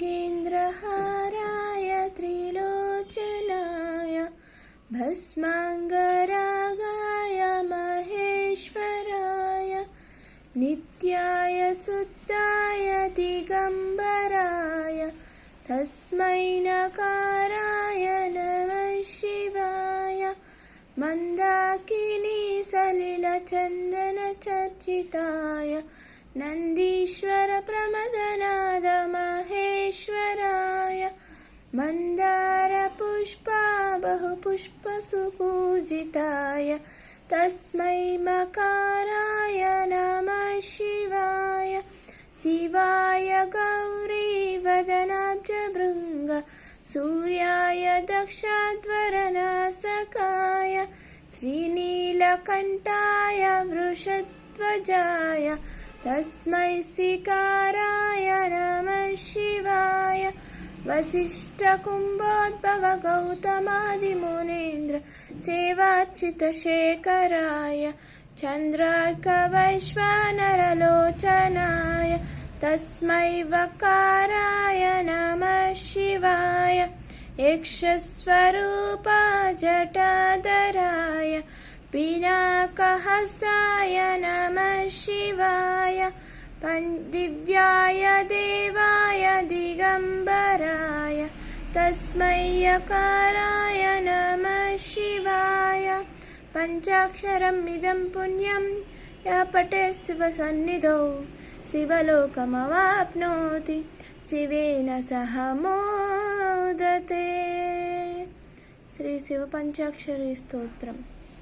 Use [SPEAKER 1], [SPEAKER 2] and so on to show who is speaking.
[SPEAKER 1] नागेन्द्रहाराय त्रिलोचनाय भस्माङ्गरागाय महेश्वराय नित्याय शुद्धाय दिगम्बराय तस्मै नकाराय नमः शिवाय मन्दाकिनी सलिलचन्दनचर्चिताय नन्दीश्वरप्रमदनाद महेश्वराय मन्दारपुष्पा बहुपुष्पसुपूजिताय तस्मै मकाराय नमः शिवाय। शिवाय गौरीवदनाब्जभृङ्ग सूर्याय दक्षाध्वरनासकाय श्रीनीलकण्ठाय वृषध्वजाय तस्मै सिकाराय नमः शिवाय वसिष्ठकुम्भोद्भवगौतमादिमुनीन्द्र सेवाच्युतशेखराय चन्द्रार्कवैश्वानरलोचनाय तस्मै वकाराय नमः शिवाय यक्षस्वरूपा जटाधराय पिनाकहस्ताय नमः शिवाय दिव्याय देवाय दिगम्बराय तस्मै यकाराय नमः शिवाय पञ्चाक्षरम् इदं पुण्यं यः पठे शिवसन्निधौ शिवलोकमवाप्नोति शिवेन सह मोदते श्रीशिवपञ्चाक्षरी स्तोत्रम्